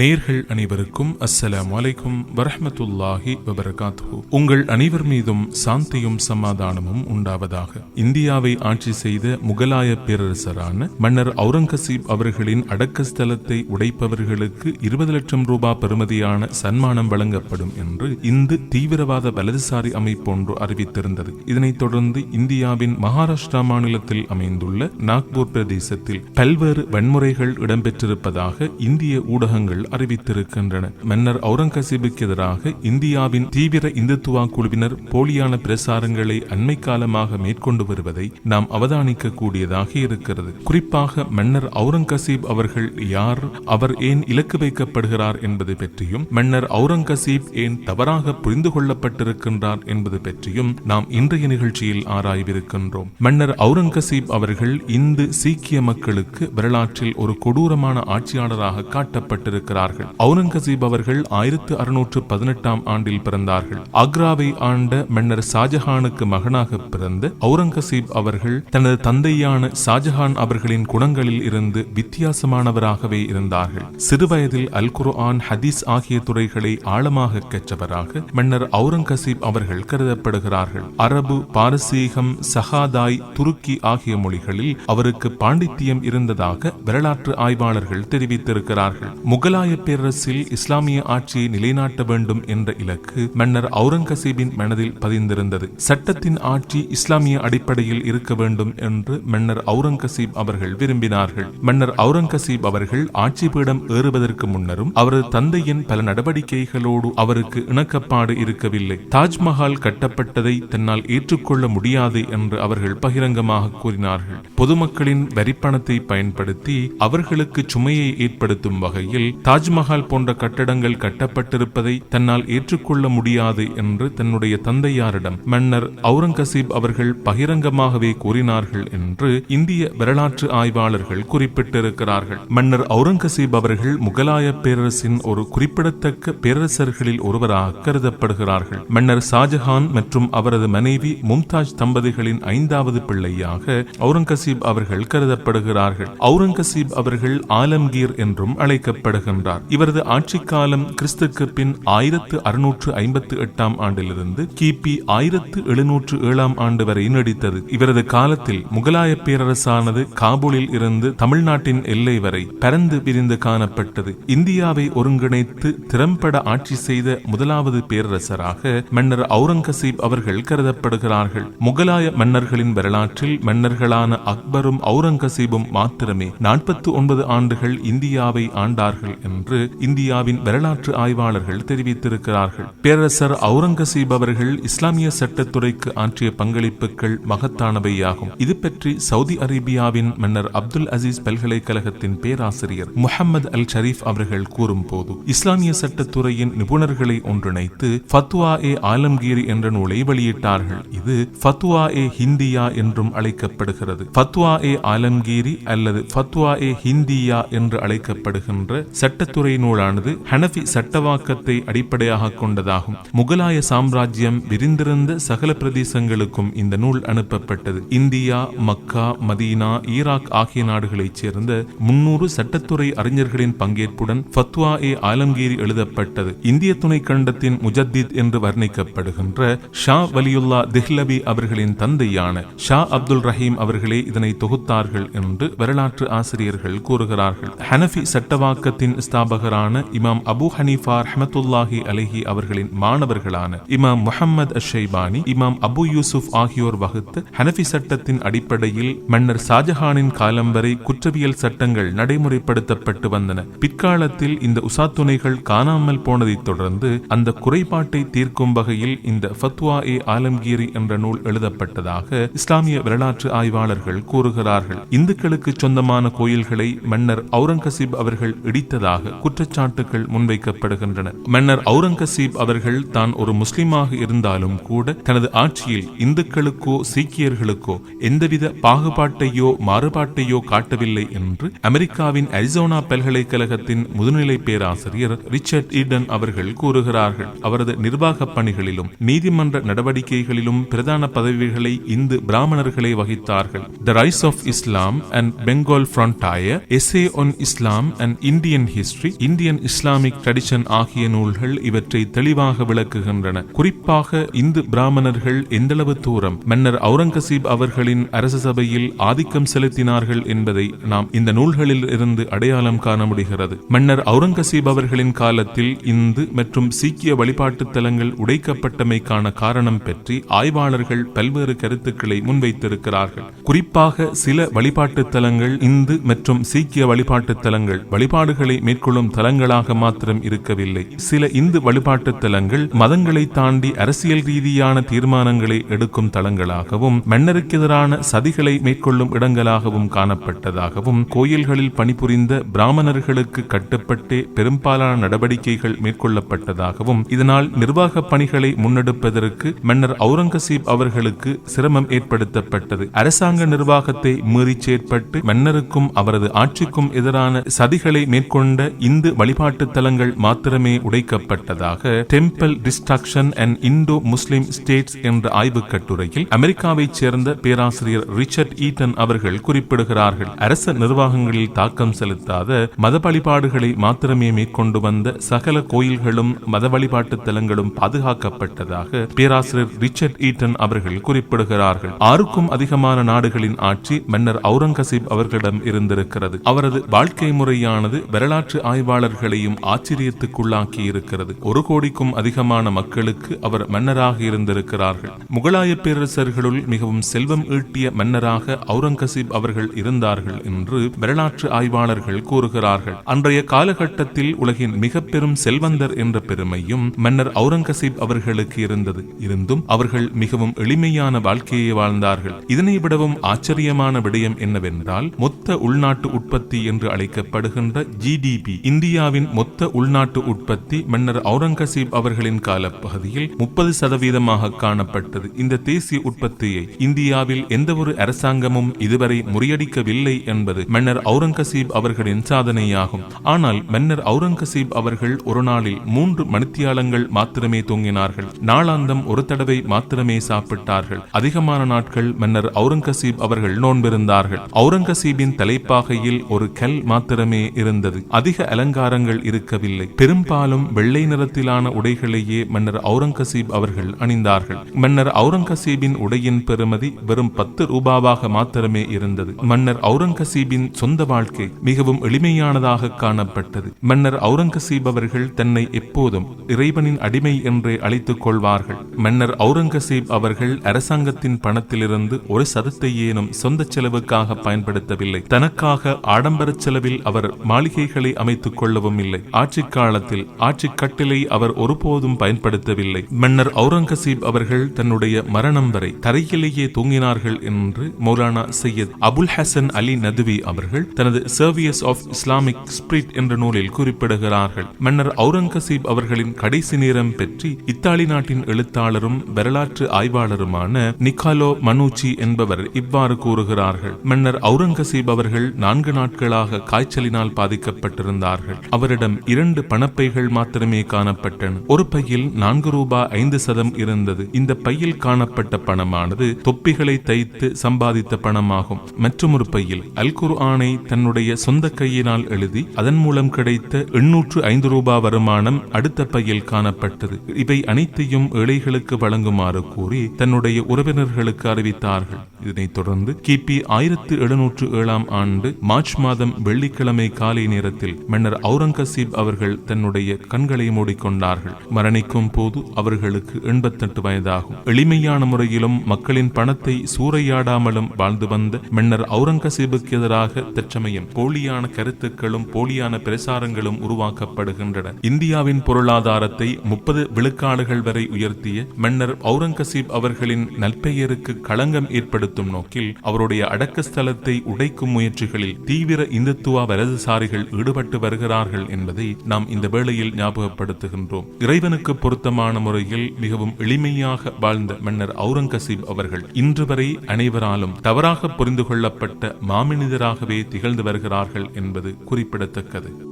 நேர்கள் அனைவருக்கும் அஸ்ஸலாம் அலைக்கும் வரஹமத்துல்லாஹி வபரகாத்து உங்கள் அனைவர் மீதும் சாந்தியும் சமாதானமும் உண்டாவதாக. இந்தியாவை ஆட்சி செய்த முகலாய பேரரசரான மன்னர் அவுரங்கசீப் அவர்களின் அடக்கஸ்தலத்தை உடைப்பவர்களுக்கு இருபது லட்சம் ரூபாய் பெறுமதியான சன்மானம் வழங்கப்படும் என்று இந்து தீவிரவாத வலதுசாரி அமைப்பு ஒன்று அறிவித்திருந்தது. இதனைத் தொடர்ந்து இந்தியாவின் மகாராஷ்டிரா மாநிலத்தில் அமைந்துள்ள நாக்பூர் பிரதேசத்தில் பல்வேறு வன்முறைகள் இடம்பெற்றிருப்பதாக இந்திய ஊடகங்கள் அறிவித்திருக்கின்றன. மன்னர் அவுரங்கசீபுக்கு எதிராக இந்தியாவின் தீவிர இந்துத்துவா குழுவினர் போலியான பிரசாரங்களை அண்மை காலமாக மேற்கொண்டு வருவதை நாம் அவதானிக்க கூடியதாக இருக்கிறது. குறிப்பாக மன்னர் அவுரங்கசீப் அவர்கள் யார் அவர் ஏன் இலக்கு வைக்கப்படுகிறார் என்பது பற்றியும் மன்னர் அவுரங்கசீப் ஏன் தவறாக புரிந்து கொள்ளப்பட்டிருக்கின்றார் என்பது பற்றியும் நாம் இன்றைய நிகழ்ச்சியில் ஆராய்விருக்கின்றோம். மன்னர் அவுரங்கசீப் அவர்கள் இந்து சீக்கிய மக்களுக்கு வரலாற்றில் ஒரு கொடூரமான ஆட்சியாளராக காட்டப்பட்டிருக்கிறார்கள் அவுரங்கசீப் அவர்கள் ஆயிரத்து அறுநூற்று பதினெட்டாம் ஆண்டில் பிறந்தார்கள். ஆக்ராவை ஆண்ட மன்னர் ஷாஜஹானுக்கு மகனாக பிறந்த அவுரங்கசீப் அவர்கள் தனது தந்தையான ஷாஜஹான் அவர்களின் குணங்களில் இருந்து வித்தியாசமானவராகவே இருந்தார்கள். சிறுவயதில் அல் குர்ஆன் ஹதீஸ் ஆகிய துறைகளை ஆழமாக கற்றவராக மன்னர் அவுரங்கசீப் அவர்கள் கருதப்படுகிறார்கள். அரபு பாரசீகம் சஹாதாய் துருக்கி ஆகிய மொழிகளில் அவருக்கு பாண்டித்தியம் இருந்ததாக வரலாற்று ஆய்வாளர்கள் தெரிவித்திருக்கிறார்கள். முகலாய பேரரசில் இஸ்லாமிய ஆட்சியை நிலைநாட்ட வேண்டும் என்ற இலக்கு மன்னர் அவுரங்கசீபின் மனதில் பதிந்திருந்தது. சட்டத்தின் ஆட்சி இஸ்லாமிய அடிப்படையில் இருக்க வேண்டும் என்று மன்னர் அவுரங்கசீப் அவர்கள் விரும்பினார்கள். மன்னர் அவுரங்கசீப் அவர்கள் ஆட்சி பீடம் ஏறுவதற்கு முன்னரும் அவரது தந்தையின் பல நடவடிக்கைகளோடு அவருக்கு இணக்கப்பாடு இருக்கவில்லை. தாஜ்மஹால் கட்டப்பட்டதை தன்னால் ஏற்றுக்கொள்ள முடியாது என்று அவர்கள் பகிரங்கமாக கூறினார்கள். பொதுமக்களின் வரிப்பணத்தை பயன்படுத்தி அவர்களுக்கு சுமையை ஏற்படுத்தும் வகையில் தாஜ்மஹால் போன்ற கட்டடங்கள் கட்டப்பட்டிருப்பதை தன்னால் ஏற்றுக்கொள்ள முடியாது என்று தன்னுடைய தந்தையாரிடம் மன்னர் அவுரங்கசீப் அவர்கள் பகிரங்கமாகவே கூறினார்கள் என்று இந்திய வரலாற்று ஆய்வாளர்கள் குறிப்பிட்டிருக்கிறார்கள். மன்னர் அவுரங்கசீப் அவர்கள் முகலாய பேரரசின் ஒரு குறிப்பிடத்தக்க பேரரசர்களில் ஒருவராக கருதப்படுகிறார்கள். மன்னர் ஷாஜஹான் மற்றும் அவரது மனைவி மும்தாஜ் தம்பதிகளின் ஐந்தாவது பிள்ளையாக அவுரங்கசீப் அவர்கள் கருதப்படுகிறார்கள். அவுரங்கசீப் அவர்கள் ஆலம்கீர் என்றும் அழைக்கப்படுகின்றார் இவரது ஆட்சி காலம் கிறிஸ்துக்கு பின் ஆயிரத்து அறுநூற்று ஐம்பத்து எட்டாம் ஆண்டிலிருந்து கிபி ஆயிரத்து எழுநூற்று ஏழாம் ஆண்டு வரை நீடித்தது. இவரது காலத்தில் முகலாய பேரரசானது காபூலில் இருந்து தமிழ்நாட்டின் எல்லை வரை பரந்து விரிந்து காணப்பட்டது. இந்தியாவை ஒருங்கிணைத்து திறம்பட ஆட்சி செய்த முதலாவது பேரரசராக மன்னர் அவுரங்கசீப் அவர்கள் கருதப்படுகிறார்கள். முகலாய மன்னர்களின் வரலாற்றில் மன்னர்களான அக்பரும் அவுரங்கசீபும் மாத்திரமே நாற்பத்தி ஒன்பது ஆண்டுகள் இந்தியாவை ஆண்டார்கள். என்று இந்தியாவின் வரலாற்று ஆய்வாளர்கள் தெரிவித்திருக்கிறார்கள். பேரரசர் அவுரங்கசீப் அவர்கள் இஸ்லாமிய சட்டத்துறைக்கு ஆற்றிய பங்களிப்புகள் மகத்தானவையாகும். இது பற்றி சவுதி அரேபியாவின் மன்னர் அப்துல் அசீஸ் பல்கலைக்கழகத்தின் பேராசிரியர் முகமது அல் ஷரீப் அவர்கள் கூறும் போது இஸ்லாமிய சட்டத்துறையின் நிபுணர்களை ஒன்றிணைத்து ஃபத்வா ஏ ஆலம்கீரி என்ற நூலை வெளியிட்டார்கள். இது ஃபத்வா ஏ ஹிந்தியா என்றும் அழைக்கப்படுகிறது. ஃபத்வா ஏ ஆலம்கீரி அல்லது ஃபத்வா ஏ ஹிந்தியா என்று அழைக்கப்படுகின்ற சட்டத்துறை நூலானது ஹனஃபி சட்டவாக்கத்தை அடிப்படையாக கொண்டதாகும். முகலாய சாம்ராஜ்யம் விரிந்திருந்த சகல பிரதேசங்களுக்கும் இந்த நூல் அனுப்பப்பட்டது. இந்தியா மக்கா மதீனா ஈராக் ஆகிய நாடுகளைச் சேர்ந்த முன்னூறு சட்டத்துறை அறிஞர்களின் பங்கேற்புடன் ஃபத்வா ஏ ஆலம்கீரி எழுதப்பட்டது. இந்திய துணை கண்டத்தின் முஜத்தித் என்று வர்ணிக்கப்படுகின்ற ஷா வலியுல்லா திஹ்லபி அவர்களின் தந்தையான ஷா அப்துல் ரஹீம் அவர்களே இதனை தொகுத்தார்கள் என்று வரலாற்று ஆசிரியர்கள் கூறுகிறார்கள். ஹனஃபி சட்டவாக்கத்தின் ஸ்தாபகரான இமாம் அபு ஹனீஃபா ரஹமத்துல்லாஹி அலஹி அவர்களின் மாணவர்களான இமாம் முஹம்மது அஷைபானி இமாம் அபு யூசுப் ஆகியோர் வகுத்து ஹனஃபி சட்டத்தின் அடிப்படையில் மன்னர் ஷாஜஹானின் காலம் வரை குற்றவியல் சட்டங்கள் நடைமுறைப்படுத்தப்பட்டு வந்தன. பிற்காலத்தில் இந்த உசாத்துணைகள் காணாமல் போனதைத் தொடர்ந்து அந்த குறைபாட்டை தீர்க்கும் வகையில் இந்த ஃபத்வா ஏ ஆலம்கீரி என்ற நூல் எழுதப்பட்டதாக இஸ்லாமிய வரலாற்று ஆய்வாளர்கள் கூறுகிறார்கள். இந்துக்களுக்கு சொந்தமான கோயில்களை மன்னர் அவுரங்கசீப் அவர்கள் இடித்ததாக குற்றச்சாட்டுகள் முன்வைக்கப்படுகின்றன. மன்னர் அவுரங்கசீப் அவர்கள் தான் ஒரு முஸ்லிமாக இருந்தாலும் கூட தனது ஆட்சியில் இந்துக்களுக்கோ சீக்கியர்களுக்கோ எந்தவித பாகுபாட்டையோ மாறுபாட்டையோ காட்டவில்லை என்று அமெரிக்காவின் அரிசோனா பல்கலைக்கழகத்தின் முதுநிலை பேராசிரியர் ரிச்சர்ட் ஈடன் அவர்கள் கூறுகிறார்கள். அவரது நிர்வாக பணிகளிலும் நீதிமன்ற நடவடிக்கைகளிலும் பிரதான பதவிகளை இந்து பிராமணர்களை வகித்தார்கள். The rise of Islam and Bengal frontier SA one Islam and Indian history Indian Islamic tradition ஆகிய நூல்கள் இவற்றை தெளிவாக விளக்குகின்றன. குறிப்பாக இந்து பிராமணர்கள் எந்தளவு தூரம் மன்னர் அவுரங்கசீப் அவர்களின் அரச சபையில் ஆதிக்கம் செலுத்தினார்கள் என்பதை நாம் இந்த நூல்களில் இருந்து அடையாளம் காண முடிகிறது. மன்னர் அவுரங்கசீப் அவர்களின் காலத்தில் இந்து மற்றும் சீக்கிய வழிபாட்டு தலங்கள் உடைக்கப்பட்டமைக்கான காரணம் பற்றி ஆய்வாளர்கள் பல்வேறு கருத்துக்களை முன்வைத்திருக்கிறார்கள். குறிப்பாக சில வழிபாட்டு தலங்கள் இந்து மற்றும் சீக்கிய வழிபாட்டு தலங்கள் வழிபாடுகளை மேற்கொள்ளும் தலங்களாக மாத்திரம் இருக்கவில்லை. சில இந்து வழிபாட்டு தலங்கள் மதங்களை தாண்டி அரசியல் ரீதியான தீர்மானங்களை எடுக்கும் தலங்களாகவும் மன்னருக்கு எதிரான சதிகளை மேற்கொள்ளும் இடங்களாகவும் காணப்பட்டதாகவும் கோயில்களில் பணிபுரிந்த பிராமணர்களுக்கு கட்டுப்பட்டே பெரும்பாலான நடவடிக்கைகள் மேற்கொள்ளப்பட்டதாகவும் இதனால் நிர்வாக பணிகளை முன்னெடுப்பதற்கு மன்னர் அவுரங்கசீப் அவர்களுக்கு சிரமம் ஏற்படுத்தப்பட்டது. அரசாங்க நிர்வாகத்தை மீறி செயற்பட்டு மன்னருக்கும் அவரது ஆட்சிக்கும் எதிரான சதிகளை மேற்கொண்ட இந்து வழிபாட்டு தலங்கள் மாத்திரமே உடைக்கப்பட்டதாக temple destruction and Indo Muslim states என்ற ஆய்வுக் கட்டுரையில் அமெரிக்காவைச் சேர்ந்த பேராசிரியர் ரிச்சர்ட் ஈட்டன் அவர்கள் குறிப்பிடுகிறார்கள். அரச நிர்வாகங்களில் தாக்கம் செலுத்தாத மத வழிபாடுகளை மாத்திரமே மேற்கொண்டு வந்த சகல கோயில்களும் மத வழிபாட்டு தலங்களும் பாதுகாக்கப்பட்டதாக பேராசிரியர் ரிச்சர்ட் ஈட்டன் அவர்கள் குறிப்பிடுகிறார்கள். ஆறுக்கும் அதிகமான நாடுகளின் ஆட்சி மன்னர் அவுரங்கசீப் அவர்களிடம் இருந்திருக்கிறது. அவரது வாழ்க்கை முறையானது வரலாற்று வரலாற்று ஆய்வாளர்களையும் ஆச்சரியத்துக்குள்ளாக்கி இருக்கிறது ஒரு கோடிக்கும் அதிகமான மக்களுக்கு அவர் மன்னராக இருந்திருக்கிறார்கள். முகலாய பேரரசர்களுள் மிகவும் செல்வம் ஈட்டிய மன்னராக அவுரங்கசீப் அவர்கள் இருந்தார்கள் என்று வரலாற்று ஆய்வாளர்கள் கூறுகிறார்கள். அன்றைய காலகட்டத்தில் உலகின் மிக பெரும் செல்வந்தர் என்ற பெருமையும் மன்னர் அவுரங்கசீப் அவர்களுக்கு இருந்தது. இருந்தும் அவர்கள் மிகவும் எளிமையான வாழ்க்கையை வாழ்ந்தார்கள். இதனை விடவும் ஆச்சரியமான விடயம் என்னவென்றால் மொத்த உள்நாட்டு உற்பத்தி என்று அழைக்கப்படுகின்ற ஜிடி ஜிடிபி இந்தியாவின் மொத்த உள்நாட்டு உற்பத்தி மன்னர் அவுரங்கசீப் அவர்களின் காலப்பகுதியில் முப்பது சதவீதமாக காணப்பட்டது. இந்த தேசிய உற்பத்தியை இந்தியாவில் எந்த ஒரு அரசாங்கமும் இதுவரை முறியடிக்கவில்லை என்பது மன்னர் அவுரங்கசீப் அவர்களின் சாதனையாகும். ஆனால் மன்னர் அவுரங்கசீப் அவர்கள் ஒரு நாளில் மூன்று மணித்தியாலங்கள் மாத்திரமே தூங்கினார்கள். நாளாந்தம் ஒரு தடவை மாத்திரமே சாப்பிட்டார்கள். அதிகமான நாட்கள் மன்னர் அவுரங்கசீப் அவர்கள் நோன்பிருந்தார்கள். அவுரங்கசீபின் தலைப்பாகையில் ஒரு கல் மாத்திரமே இருந்தது. அதிக அலங்காரங்கள் இருக்கவில்லை. பெரும்பாலும் வெள்ளை நிறத்திலான உடைகளையே மன்னர் அவுரங்கசீப் அவர்கள் அணிந்தார்கள். மன்னர் அவுரங்கசீபின் உடையின் பெறுமதி வெறும் பத்து ரூபாவாக மாத்திரமே இருந்தது. மன்னர் அவுரங்கசீபின் சொந்த வாழ்க்கை மிகவும் எளிமையானதாக காணப்பட்டது. மன்னர் அவுரங்கசீப் அவர்கள் தன்னை எப்போதும் இறைவனின் அடிமை என்றே அழைத்துக் கொள்வார்கள். மன்னர் அவுரங்கசீப் அவர்கள் அரசாங்கத்தின் பணத்திலிருந்து ஒரு சதத்தையேனும் சொந்த செலவுக்காக பயன்படுத்தவில்லை. தனக்காக ஆடம்பர செலவில் அவர் மாளிகைகளை அமைத்துக் கொள்ளவும் இல்லை. ஆட்சி காலத்தில் ஆட்சி கட்டிலை அவர் ஒருபோதும் பயன்படுத்தவில்லை. மன்னர் அவுரங்கசீப் அவர்கள் தன்னுடைய மரணம் வரை தரையிலேயே தூங்கினார்கள் என்று மௌலானா சையத் அபுல் ஹசன் அலி நதுவி அவர்கள் தனது சர்வியஸ் ஆஃப் இஸ்லாமிக் ஸ்பிரிட் என்ற நூலில் குறிப்பிடுகிறார்கள். மன்னர் அவுரங்கசீப் அவர்களின் கடைசி நேரம் பற்றி இத்தாலி நாட்டின் எழுத்தாளரும் வரலாற்று ஆய்வாளருமான நிக்காலோ மனூச்சி என்பவர் இவ்வாறு கூறுகிறார்கள். மன்னர் அவுரங்கசீப் அவர்கள் நான்கு நாட்களாக காய்ச்சலினால் பாதிக்கப்பட்டிருந்தார்கள் அவரிடம் இரண்டு பணப்பைகள் மாத்திரமே காணப்பட்டன. ஒரு பையில் நான்கு ரூபாய் ஐந்து சதம் இருந்தது. இந்த பையில் காணப்பட்ட பணமானது தொப்பிகளை தைத்து சம்பாதித்த பணமாகும். மற்றொரு பையில் அல் குர்ஆனை தன்னுடைய சொந்த கையினால் எழுதி அதன் மூலம் கிடைத்த எண்ணூற்று ஐந்து ரூபாய் வருமானம் அடுத்த பையில் காணப்பட்டது. இவை அனைத்தையும் ஏழைகளுக்கு வழங்குமாறு கூறி தன்னுடைய உறவினர்களுக்கு அறிவித்தார்கள். இதனைத் தொடர்ந்து கிபி ஆயிரத்து எழுநூற்று ஏழாம் ஆண்டு மார்ச் மாதம் வெள்ளிக்கிழமை காலை நேரத்தில் மன்னர் அவுரங்கசீப் அவர்கள் தன்னுடைய கண்களை மூடிக்கொண்டார்கள். மரணிக்கும் போது அவர்களுக்கு எண்பத்தெட்டு வயதாகும். எளிமையான முறையிலும் மக்களின் பணத்தை சூறையாடாமலும் வாழ்ந்து வந்த மன்னர் அவுரங்கசீபுக்கு எதிராக தற்சமயம் போலியான கருத்துக்களும் போலியான பிரசாரங்களும் உருவாக்கப்படுகின்றன. இந்தியாவின் பொருளாதாரத்தை முப்பது விழுக்காடுகள் வரை உயர்த்திய மன்னர் அவுரங்கசீப் அவர்களின் நற்பெயருக்கு களங்கம் ஏற்படுத்தும் நோக்கில் அவருடைய அடக்கஸ்தலத்தை உடைக்கும் முயற்சிகளில் தீவிர இந்துத்துவ வலதுசாரிகள் ஈடுபட்டு வருகிறார்கள் என்பதை நாம் இந்த வேளையில் ஞாபகப்படுத்துகின்றோம். இறைவனுக்கு பொருத்தமான முறையில் மிகவும் எளிமையாக வாழ்ந்த மன்னர் அவுரங்கசீப் அவர்கள் இன்று வரை அனைவராலும் தவறாக புரிந்து கொள்ளப்பட்ட மாமனிதராகவே திகழ்ந்து வருகிறார்கள் என்பது குறிப்பிடத்தக்கது.